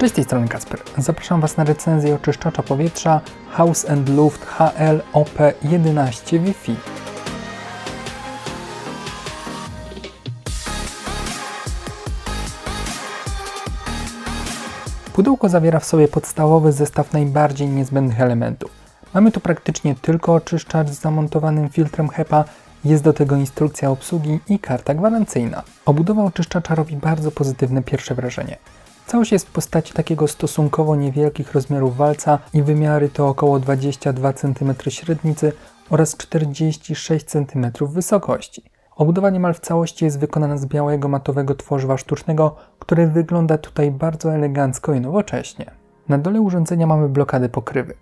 Cześć, z tej strony Kasper. Zapraszam Was na recenzję oczyszczacza powietrza House Luft HL OP11 Wi-Fi. Pudełko zawiera w sobie podstawowy zestaw najbardziej niezbędnych elementów. Mamy tu praktycznie tylko oczyszczacz z zamontowanym filtrem HEPA, jest do tego instrukcja obsługi i karta gwarancyjna. Obudowa oczyszczacza robi bardzo pozytywne pierwsze wrażenie. Całość jest w postaci takiego stosunkowo niewielkich rozmiarów walca i wymiary to około 22 cm średnicy oraz 46 cm wysokości. Obudowa niemal w całości jest wykonana z białego matowego tworzywa sztucznego, które wygląda tutaj bardzo elegancko i nowocześnie. Na dole urządzenia mamy blokady pokrywy.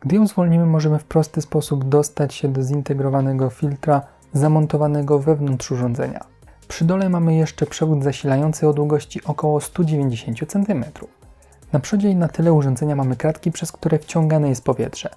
Gdy ją zwolnimy, możemy w prosty sposób dostać się do zintegrowanego filtra zamontowanego wewnątrz urządzenia. Przy dole mamy jeszcze przewód zasilający o długości około 190 cm. Na przodzie i na tyle urządzenia mamy kratki, przez które wciągane jest powietrze.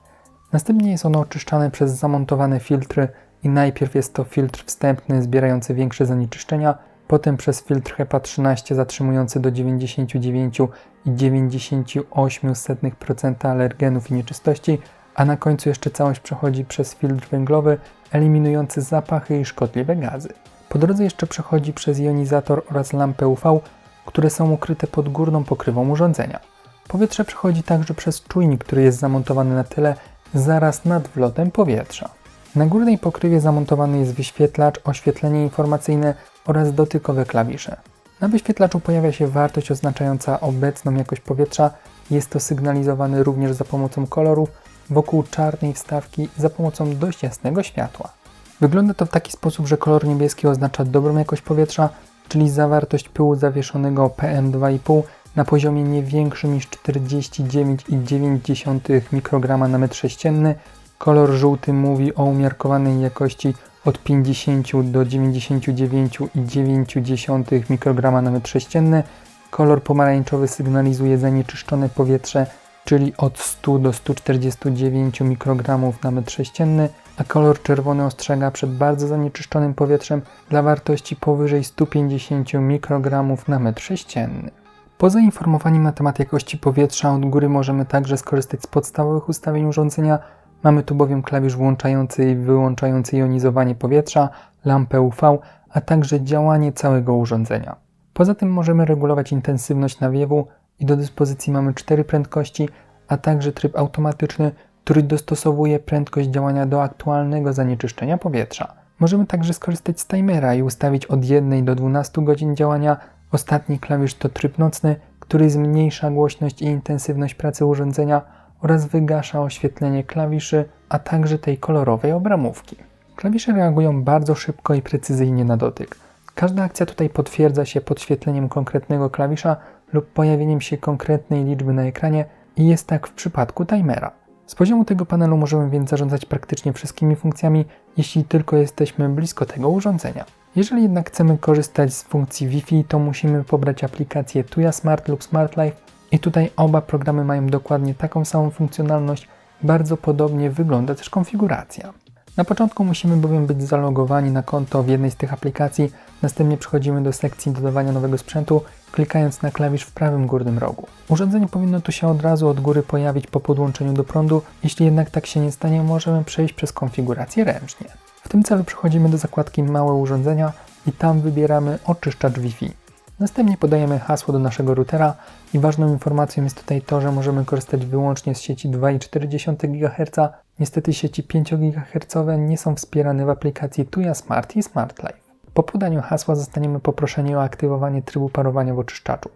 Następnie jest ono oczyszczane przez zamontowane filtry i najpierw jest to filtr wstępny zbierający większe zanieczyszczenia, potem przez filtr HEPA 13 zatrzymujący do 99,98% alergenów i nieczystości, a na końcu jeszcze całość przechodzi przez filtr węglowy eliminujący zapachy i szkodliwe gazy. Po drodze jeszcze przechodzi przez jonizator oraz lampę UV, które są ukryte pod górną pokrywą urządzenia. Powietrze przechodzi także przez czujnik, który jest zamontowany na tyle zaraz nad wlotem powietrza. Na górnej pokrywie zamontowany jest wyświetlacz, oświetlenie informacyjne oraz dotykowe klawisze. Na wyświetlaczu pojawia się wartość oznaczająca obecną jakość powietrza. Jest to sygnalizowane również za pomocą kolorów wokół czarnej wstawki za pomocą dość jasnego światła. Wygląda to w taki sposób, że kolor niebieski oznacza dobrą jakość powietrza, czyli zawartość pyłu zawieszonego PM2,5 na poziomie nie większym niż 49,9 mikrograma na metr sześcienny. Kolor żółty mówi o umiarkowanej jakości od 50 do 99,9 mikrograma na metr sześcienny. Kolor pomarańczowy sygnalizuje zanieczyszczone powietrze, czyli od 100 do 149 mikrogramów na metr sześcienny, a kolor czerwony ostrzega przed bardzo zanieczyszczonym powietrzem dla wartości powyżej 150 mikrogramów na metr sześcienny. Poza informowaniem na temat jakości powietrza od góry możemy także skorzystać z podstawowych ustawień urządzenia. Mamy tu bowiem klawisz włączający i wyłączający jonizowanie powietrza, lampę UV, a także działanie całego urządzenia. Poza tym możemy regulować intensywność nawiewu i do dyspozycji mamy cztery prędkości, a także tryb automatyczny, który dostosowuje prędkość działania do aktualnego zanieczyszczenia powietrza. Możemy także skorzystać z timera i ustawić od 1 do 12 godzin działania. Ostatni klawisz to tryb nocny, który zmniejsza głośność i intensywność pracy urządzenia oraz wygasza oświetlenie klawiszy, a także tej kolorowej obramówki. Klawisze reagują bardzo szybko i precyzyjnie na dotyk. Każda akcja tutaj potwierdza się podświetleniem konkretnego klawisza lub pojawieniem się konkretnej liczby na ekranie i jest tak w przypadku timera. Z poziomu tego panelu możemy więc zarządzać praktycznie wszystkimi funkcjami, jeśli tylko jesteśmy blisko tego urządzenia. Jeżeli jednak chcemy korzystać z funkcji Wi-Fi, to musimy pobrać aplikację Tuya Smart lub Smart Life i tutaj oba programy mają dokładnie taką samą funkcjonalność, bardzo podobnie wygląda też konfiguracja. Na początku musimy bowiem być zalogowani na konto w jednej z tych aplikacji, następnie przechodzimy do sekcji dodawania nowego sprzętu, klikając na klawisz w prawym górnym rogu. Urządzenie powinno tu się od razu od góry pojawić po podłączeniu do prądu, jeśli jednak tak się nie stanie, możemy przejść przez konfigurację ręcznie. W tym celu przechodzimy do zakładki Małe urządzenia i tam wybieramy oczyszczacz Wi-Fi. Następnie podajemy hasło do naszego routera i ważną informacją jest tutaj to, że możemy korzystać wyłącznie z sieci 2,4 GHz. Niestety sieci 5 GHz nie są wspierane w aplikacji Tuya Smart i Smart Life. Po podaniu hasła zostaniemy poproszeni o aktywowanie trybu parowania w oczyszczaczu.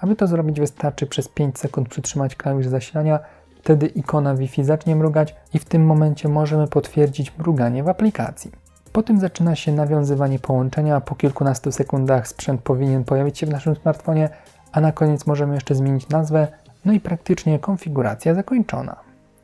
Aby to zrobić wystarczy przez 5 sekund przytrzymać klawisz zasilania, wtedy ikona Wi-Fi zacznie mrugać i w tym momencie możemy potwierdzić mruganie w aplikacji. Po tym zaczyna się nawiązywanie połączenia, po kilkunastu sekundach sprzęt powinien pojawić się w naszym smartfonie, a na koniec możemy jeszcze zmienić nazwę, no i praktycznie konfiguracja zakończona.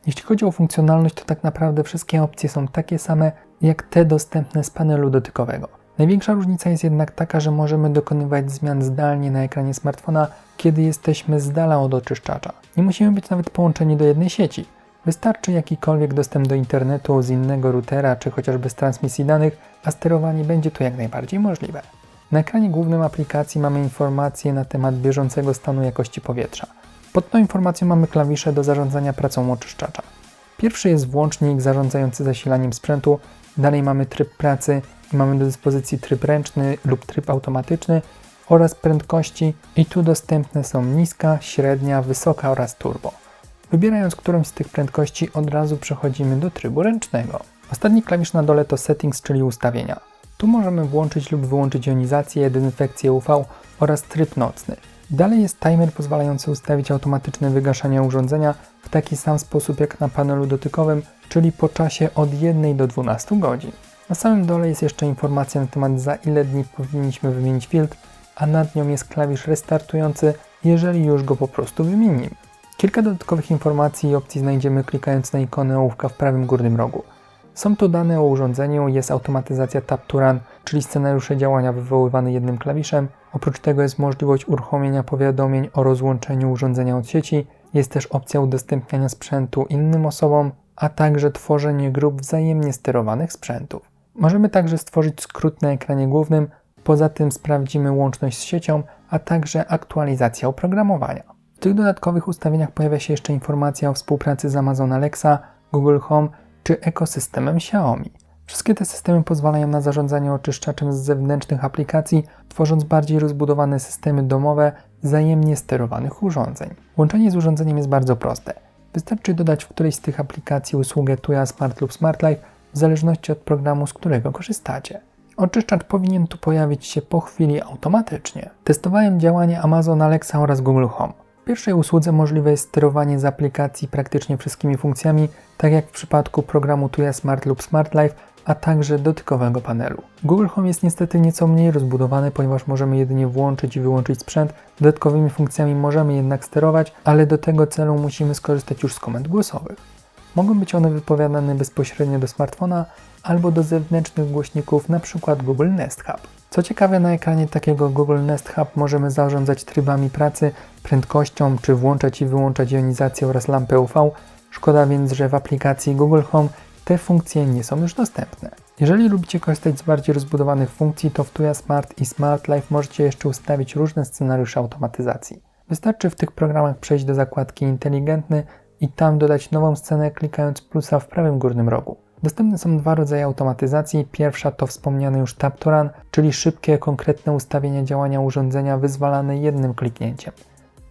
Jeśli chodzi o funkcjonalność, to tak naprawdę wszystkie opcje są takie same jak te dostępne z panelu dotykowego. Największa różnica jest jednak taka, że możemy dokonywać zmian zdalnie na ekranie smartfona, kiedy jesteśmy z dala od oczyszczacza. Nie musimy być nawet połączeni do jednej sieci. Wystarczy jakikolwiek dostęp do internetu z innego routera czy chociażby z transmisji danych, a sterowanie będzie tu jak najbardziej możliwe. Na ekranie głównym aplikacji mamy informacje na temat bieżącego stanu jakości powietrza. Pod tą informacją mamy klawisze do zarządzania pracą oczyszczacza. Pierwszy jest włącznik zarządzający zasilaniem sprzętu, dalej mamy tryb pracy i mamy do dyspozycji tryb ręczny lub tryb automatyczny oraz prędkości i tu dostępne są niska, średnia, wysoka oraz turbo. Wybierając którąś z tych prędkości od razu przechodzimy do trybu ręcznego. Ostatni klawisz na dole to settings, czyli ustawienia. Tu możemy włączyć lub wyłączyć jonizację, dezynfekcję UV oraz tryb nocny. Dalej jest timer pozwalający ustawić automatyczne wygaszanie urządzenia w taki sam sposób jak na panelu dotykowym, czyli po czasie od 1 do 12 godzin. Na samym dole jest jeszcze informacja na temat za ile dni powinniśmy wymienić filtr, a nad nią jest klawisz restartujący, jeżeli już go po prostu wymienimy. Kilka dodatkowych informacji i opcji znajdziemy klikając na ikonę ołówka w prawym górnym rogu. Są tu dane o urządzeniu, jest automatyzacja Tap to Run, czyli scenariusze działania wywoływane jednym klawiszem. Oprócz tego jest możliwość uruchomienia powiadomień o rozłączeniu urządzenia od sieci, jest też opcja udostępniania sprzętu innym osobom, a także tworzenie grup wzajemnie sterowanych sprzętów. Możemy także stworzyć skrót na ekranie głównym, poza tym sprawdzimy łączność z siecią, a także aktualizacja oprogramowania. Tych dodatkowych ustawieniach pojawia się jeszcze informacja o współpracy z Amazon Alexa, Google Home czy ekosystemem Xiaomi. Wszystkie te systemy pozwalają na zarządzanie oczyszczaczem z zewnętrznych aplikacji, tworząc bardziej rozbudowane systemy domowe wzajemnie sterowanych urządzeń. Łączenie z urządzeniem jest bardzo proste. Wystarczy dodać w którejś z tych aplikacji usługę Tuya Smart lub Smart Life w zależności od programu, z którego korzystacie. Oczyszczacz powinien tu pojawić się po chwili automatycznie. Testowałem działanie Amazon Alexa oraz Google Home. Pierwszej usłudze możliwe jest sterowanie z aplikacji praktycznie wszystkimi funkcjami, tak jak w przypadku programu Tuya Smart lub Smart Life, a także dotykowego panelu. Google Home jest niestety nieco mniej rozbudowany, ponieważ możemy jedynie włączyć i wyłączyć sprzęt. Dodatkowymi funkcjami możemy jednak sterować, ale do tego celu musimy skorzystać już z komend głosowych. Mogą być one wypowiadane bezpośrednio do smartfona albo do zewnętrznych głośników, np. Google Nest Hub. Co ciekawe, na ekranie takiego Google Nest Hub możemy zarządzać trybami pracy, prędkością, czy włączać i wyłączać jonizację oraz lampę UV. Szkoda więc, że w aplikacji Google Home te funkcje nie są już dostępne. Jeżeli lubicie korzystać z bardziej rozbudowanych funkcji, to w Tuya Smart i Smart Life możecie jeszcze ustawić różne scenariusze automatyzacji. Wystarczy w tych programach przejść do zakładki Inteligentny i tam dodać nową scenę klikając plusa w prawym górnym rogu. Dostępne są dwa rodzaje automatyzacji. Pierwsza to wspomniany już Tap to Run, czyli szybkie, konkretne ustawienia działania urządzenia wyzwalane jednym kliknięciem.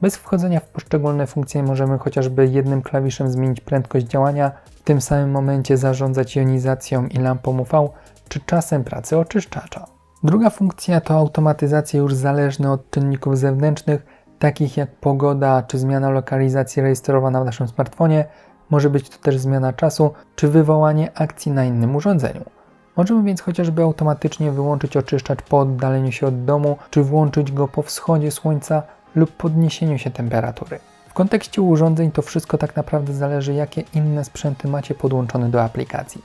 Bez wchodzenia w poszczególne funkcje możemy chociażby jednym klawiszem zmienić prędkość działania, w tym samym momencie zarządzać jonizacją i lampą UV, czy czasem pracy oczyszczacza. Druga funkcja to automatyzacja już zależna od czynników zewnętrznych, takich jak pogoda czy zmiana lokalizacji rejestrowana w naszym smartfonie, może być to też zmiana czasu czy wywołanie akcji na innym urządzeniu. Możemy więc chociażby automatycznie wyłączyć oczyszczacz po oddaleniu się od domu, czy włączyć go po wschodzie słońca lub podniesieniu się temperatury. W kontekście urządzeń to wszystko tak naprawdę zależy, jakie inne sprzęty macie podłączone do aplikacji.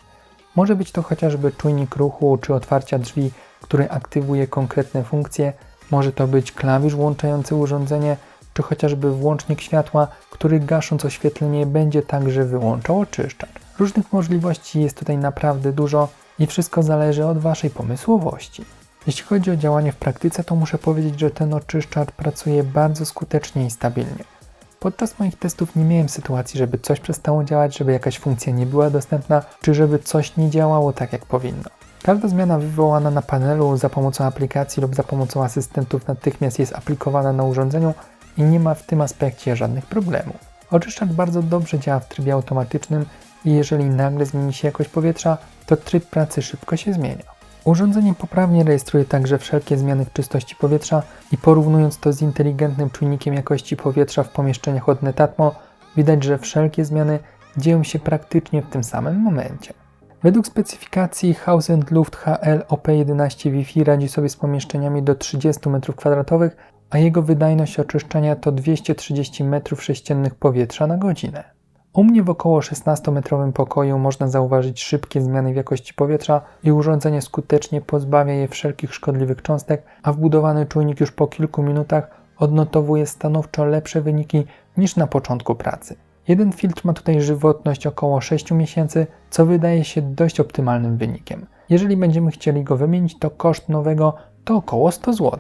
Może być to chociażby czujnik ruchu czy otwarcia drzwi, który aktywuje konkretne funkcje, może to być klawisz włączający urządzenie, czy chociażby włącznik światła, który gasząc oświetlenie będzie także wyłączał oczyszczacz. Różnych możliwości jest tutaj naprawdę dużo i wszystko zależy od Waszej pomysłowości. Jeśli chodzi o działanie w praktyce, to muszę powiedzieć, że ten oczyszczacz pracuje bardzo skutecznie i stabilnie. Podczas moich testów nie miałem sytuacji, żeby coś przestało działać, żeby jakaś funkcja nie była dostępna, czy żeby coś nie działało tak jak powinno. Każda zmiana wywołana na panelu za pomocą aplikacji lub za pomocą asystentów natychmiast jest aplikowana na urządzeniu i nie ma w tym aspekcie żadnych problemów. Oczyszczacz bardzo dobrze działa w trybie automatycznym i jeżeli nagle zmieni się jakość powietrza, to tryb pracy szybko się zmienia. Urządzenie poprawnie rejestruje także wszelkie zmiany w czystości powietrza i porównując to z inteligentnym czujnikiem jakości powietrza w pomieszczeniach od Netatmo, widać, że wszelkie zmiany dzieją się praktycznie w tym samym momencie. Według specyfikacji House Luft HL OP11 Wi-Fi radzi sobie z pomieszczeniami do 30 m2, a jego wydajność oczyszczania to 230 m3 powietrza na godzinę. U mnie w około 16-metrowym pokoju można zauważyć szybkie zmiany w jakości powietrza i urządzenie skutecznie pozbawia je wszelkich szkodliwych cząstek, a wbudowany czujnik już po kilku minutach odnotowuje stanowczo lepsze wyniki niż na początku pracy. Jeden filtr ma tutaj żywotność około 6 miesięcy, co wydaje się dość optymalnym wynikiem. Jeżeli będziemy chcieli go wymienić, to koszt nowego to około 100 zł.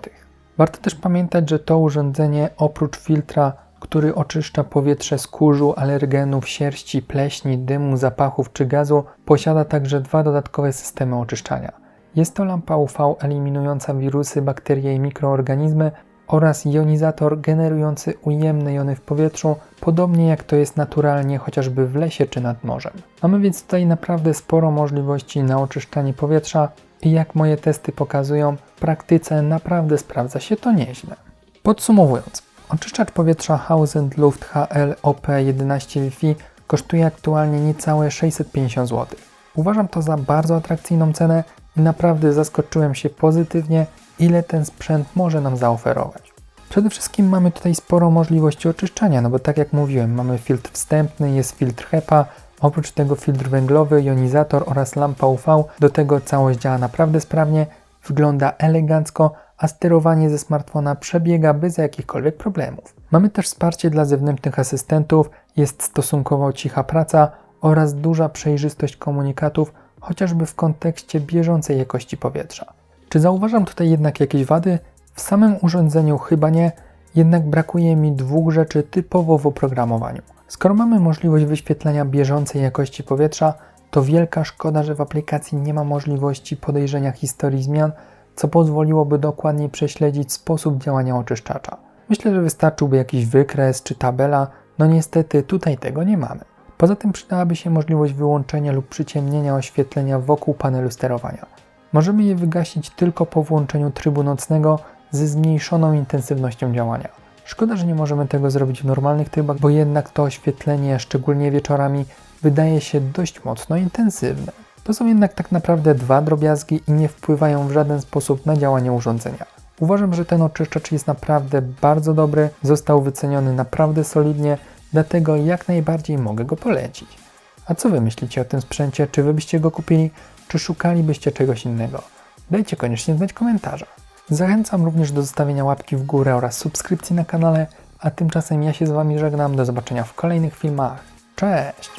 Warto też pamiętać, że to urządzenie oprócz filtra który oczyszcza powietrze z kurzu, alergenów, sierści, pleśni, dymu, zapachów czy gazu, posiada także dwa dodatkowe systemy oczyszczania. Jest to lampa UV eliminująca wirusy, bakterie i mikroorganizmy oraz jonizator generujący ujemne jony w powietrzu, podobnie jak to jest naturalnie chociażby w lesie czy nad morzem. Mamy więc tutaj naprawdę sporo możliwości na oczyszczanie powietrza i jak moje testy pokazują, w praktyce naprawdę sprawdza się to nieźle. Podsumowując, oczyszczacz powietrza Hausend Luft HL OP11 Wi-Fi kosztuje aktualnie niecałe 650 zł. Uważam to za bardzo atrakcyjną cenę i naprawdę zaskoczyłem się pozytywnie, ile ten sprzęt może nam zaoferować. Przede wszystkim mamy tutaj sporo możliwości oczyszczania, no bo tak jak mówiłem, mamy filtr wstępny, jest filtr HEPA, oprócz tego filtr węglowy, jonizator oraz lampa UV. Do tego całość działa naprawdę sprawnie, wygląda elegancko, a sterowanie ze smartfona przebiega bez jakichkolwiek problemów. Mamy też wsparcie dla zewnętrznych asystentów, jest stosunkowo cicha praca oraz duża przejrzystość komunikatów, chociażby w kontekście bieżącej jakości powietrza. Czy zauważam tutaj jednak jakieś wady? W samym urządzeniu chyba nie, jednak brakuje mi dwóch rzeczy typowo w oprogramowaniu. Skoro mamy możliwość wyświetlenia bieżącej jakości powietrza, to wielka szkoda, że w aplikacji nie ma możliwości podejrzenia historii zmian, co pozwoliłoby dokładniej prześledzić sposób działania oczyszczacza. Myślę, że wystarczyłby jakiś wykres czy tabela, no niestety tutaj tego nie mamy. Poza tym przydałaby się możliwość wyłączenia lub przyciemnienia oświetlenia wokół panelu sterowania. Możemy je wygasić tylko po włączeniu trybu nocnego ze zmniejszoną intensywnością działania. Szkoda, że nie możemy tego zrobić w normalnych trybach, bo jednak to oświetlenie, szczególnie wieczorami, wydaje się dość mocno intensywne. To są jednak tak naprawdę dwa drobiazgi i nie wpływają w żaden sposób na działanie urządzenia. Uważam, że ten oczyszczacz jest naprawdę bardzo dobry, został wyceniony naprawdę solidnie, dlatego jak najbardziej mogę go polecić. A co wy myślicie o tym sprzęcie? Czy wy byście go kupili, czy szukalibyście czegoś innego? Dajcie koniecznie znać w komentarzach. Zachęcam również do zostawienia łapki w górę oraz subskrypcji na kanale, a tymczasem ja się z wami żegnam. Do zobaczenia w kolejnych filmach. Cześć!